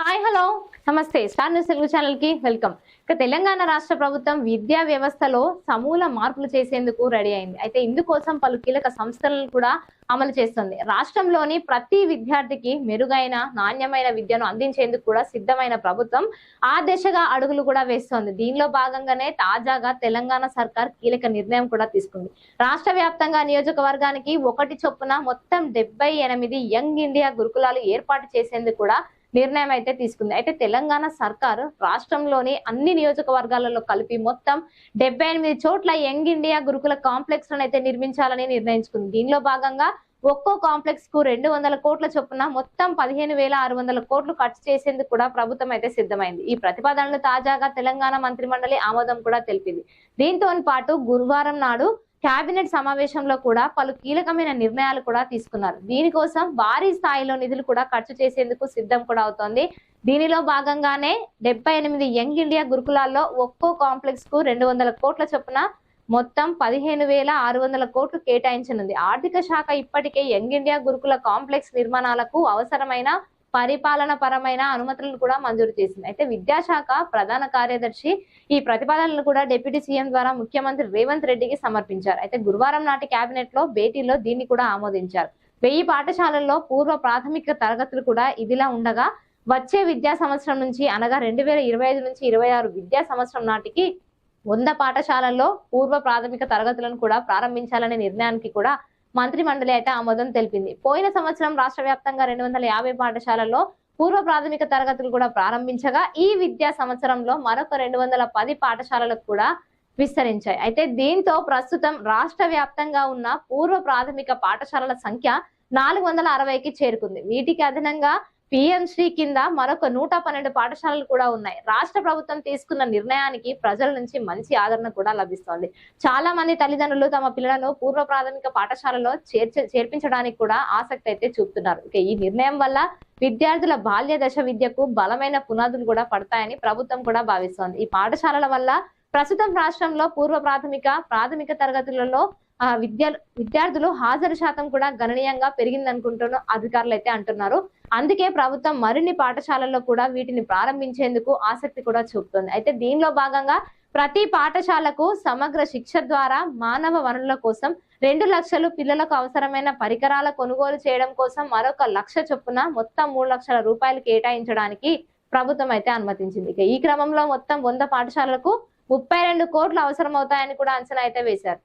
Hi hello. Namaste. Star News Telugu ఛానల్కి welcome. ఇక తెలంగాణ రాష్ట్ర ప్రభుత్వం విద్యా వ్యవస్థలో సమూల మార్పులు చేసేందుకు రెడీ అయింది. అయితే ఇందుకోసం పలు కీలక సంస్థలను కూడా అమలు చేస్తుంది. రాష్ట్రంలోని ప్రతి విద్యార్థికి మెరుగైన నాణ్యమైన విద్యను అందించేందుకు కూడా సిద్ధమైన ప్రభుత్వం ఆ దిశగా అడుగులు కూడా వేస్తోంది. దీనిలో భాగంగానే తాజాగా తెలంగాణ సర్కార్ కీలక నిర్ణయం కూడా తీసుకుంది. రాష్ట్ర వ్యాప్తంగా నియోజకవర్గానికి ఒకటి చొప్పున మొత్తం డెబ్బై ఎనిమిది యంగ్ ఇండియా గురుకులాలు ఏర్పాటు చేసేందుకు కూడా నిర్ణయం అయితే తీసుకుంది. అయితే తెలంగాణ సర్కారు రాష్ట్రంలోని అన్ని నియోజకవర్గాలలో కలిపి మొత్తం డెబ్బై ఎనిమిది చోట్ల యంగ్ ఇండియా గురుకుల కాంప్లెక్స్ అయితే నిర్మించాలని నిర్ణయించుకుంది. దీనిలో భాగంగా ఒక్కో కాంప్లెక్స్కు రెండు వందల కోట్ల చొప్పున మొత్తం పదిహేను వేల ఆరు వందల కోట్లు ఖర్చు చేసేందుకు కూడా ప్రభుత్వం అయితే సిద్ధమైంది. ఈ ప్రతిపాదనలు తాజాగా తెలంగాణ మంత్రిమండలి ఆమోదం కూడా తెలిపింది. దీంతో పాటు గురువారం నాడు కేబినెట్ సమావేశంలో కూడా పలు కీలకమైన నిర్ణయాలు కూడా తీసుకున్నారు. దీనికోసం భారీ స్థాయిలో నిధులు కూడా ఖర్చు చేసేందుకు సిద్ధం కూడా అవుతోంది. దీనిలో భాగంగానే డెబ్బై ఎనిమిది యంగ్ ఇండియా గురుకులాల్లో ఒక్కో కాంప్లెక్స్కు రెండు వందల కోట్ల చొప్పున మొత్తం పదిహేను వేల ఆరు వందల కోట్లు కేటాయించనుంది. ఆర్థిక శాఖ ఇప్పటికే యంగ్ ఇండియా గురుకుల కాంప్లెక్స్ నిర్మాణాలకు అవసరమైన పరిపాలన పరమైన అనుమతులను కూడా మంజూరు చేసింది. అయితే విద్యాశాఖ ప్రధాన కార్యదర్శి ఈ ప్రతిపాదనలు కూడా డిప్యూటీ సీఎం ద్వారా ముఖ్యమంత్రి రేవంత్ రెడ్డికి సమర్పించారు. అయితే గురువారం నాటి కేబినెట్లో భేటీలో దీన్ని కూడా ఆమోదించారు. వెయ్యి పాఠశాలల్లో పూర్వ ప్రాథమిక తరగతులు కూడా ఇదిలా ఉండగా వచ్చే విద్యా సంవత్సరం నుంచి అనగా రెండు వేల ఇరవై ఐదు నుంచి ఇరవై ఆరు విద్యా సంవత్సరం నాటికి వంద పాఠశాలల్లో పూర్వ ప్రాథమిక తరగతులను కూడా ప్రారంభించాలనే నిర్ణయానికి కూడా మంత్రి మండలి అయితే ఆమోదం తెలిపింది. పోయిన సంవత్సరం రాష్ట్ర వ్యాప్తంగా రెండు వందల యాభై పాఠశాలల్లో పూర్వ ప్రాథమిక తరగతులు కూడా ప్రారంభించగా ఈ విద్యా సంవత్సరంలో మరొక రెండు వందల పది పాఠశాలలకు కూడా విస్తరించాయి. అయితే దీంతో ప్రస్తుతం రాష్ట్ర వ్యాప్తంగా ఉన్న పూర్వ ప్రాథమిక పాఠశాలల సంఖ్య నాలుగు వందల అరవైకి చేరుకుంది. వీటికి అదనంగా పిఎంశ్రీ కింద మరొక నూట పన్నెండు పాఠశాలలు కూడా ఉన్నాయి. రాష్ట్ర ప్రభుత్వం తీసుకున్న నిర్ణయానికి ప్రజల నుంచి మంచి ఆదరణ కూడా లభిస్తోంది. చాలా మంది తల్లిదండ్రులు తమ పిల్లలను పూర్వ ప్రాథమిక పాఠశాలలో చేర్చ చేర్పించడానికి కూడా ఆసక్తి అయితే చూపుతున్నారు. ఇక ఈ నిర్ణయం వల్ల విద్యార్థుల బాల్య దశ విద్యకు బలమైన పునాదులు కూడా పడతాయని ప్రభుత్వం కూడా భావిస్తోంది. ఈ పాఠశాలల వల్ల ప్రస్తుతం రాష్ట్రంలో పూర్వ ప్రాథమిక ప్రాథమిక తరగతులలో ఆ విద్య విద్యార్థులు హాజరు శాతం కూడా గణనీయంగా పెరిగిందనుకుంటున్న అధికారులు అయితే అంటున్నారు. అందుకే ప్రభుత్వం మరిన్ని పాఠశాలల్లో కూడా వీటిని ప్రారంభించేందుకు ఆసక్తి కూడా చూపుతుంది. అయితే దీనిలో భాగంగా ప్రతి పాఠశాలకు సమగ్ర శిక్ష ద్వారా మానవ వనరుల కోసం రెండు లక్షలు పిల్లలకు అవసరమైన పరికరాల కొనుగోలు చేయడం కోసం మరొక లక్ష చొప్పున మొత్తం మూడు లక్షల రూపాయలు కేటాయించడానికి ప్రభుత్వం అయితే అనుమతించింది. ఇక ఈ క్రమంలో మొత్తం వంద పాఠశాలలకు ముప్పై రెండు కోట్లు అవసరమవుతాయని కూడా అంచనా అయితే వేశారు.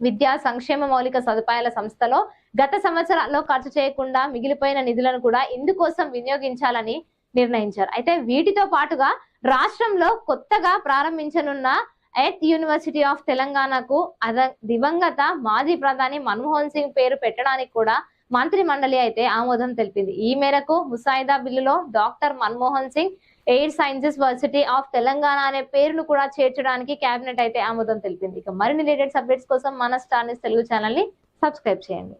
విద్యా సంక్షేమ మౌలిక సదుపాయాల సంస్థలో గత సంవత్సరాల్లో ఖర్చు చేయకుండా మిగిలిపోయిన నిధులను కూడా ఇందుకోసం వినియోగించాలని నిర్ణయించారు. అయితే వీటితో పాటుగా రాష్ట్రంలో కొత్తగా ప్రారంభించనున్న ఎట్ యూనివర్సిటీ ఆఫ్ తెలంగాణకు అద దివంగత మాజీ ప్రధాని మన్మోహన్ సింగ్ పేరు పెట్టడానికి కూడా మంత్రి మండలి అయితే ఆమోదం తెలిపింది. ఈ మేరకు ముసాయిదా బిల్లులో doctor Manmohan Singh air sciences varsity of Telangana అనే పేరును కూడా చేర్చడానికి కేబినెట్ అయితే ఆమోదం తెలిపింది. ఇక మరిన్ని రిలేటెడ్ సబ్జెక్ట్స్ కోసం మన స్టార్ న్యూస్ తెలుగు ఛానల్ని సబ్స్క్రైబ్ చేయండి.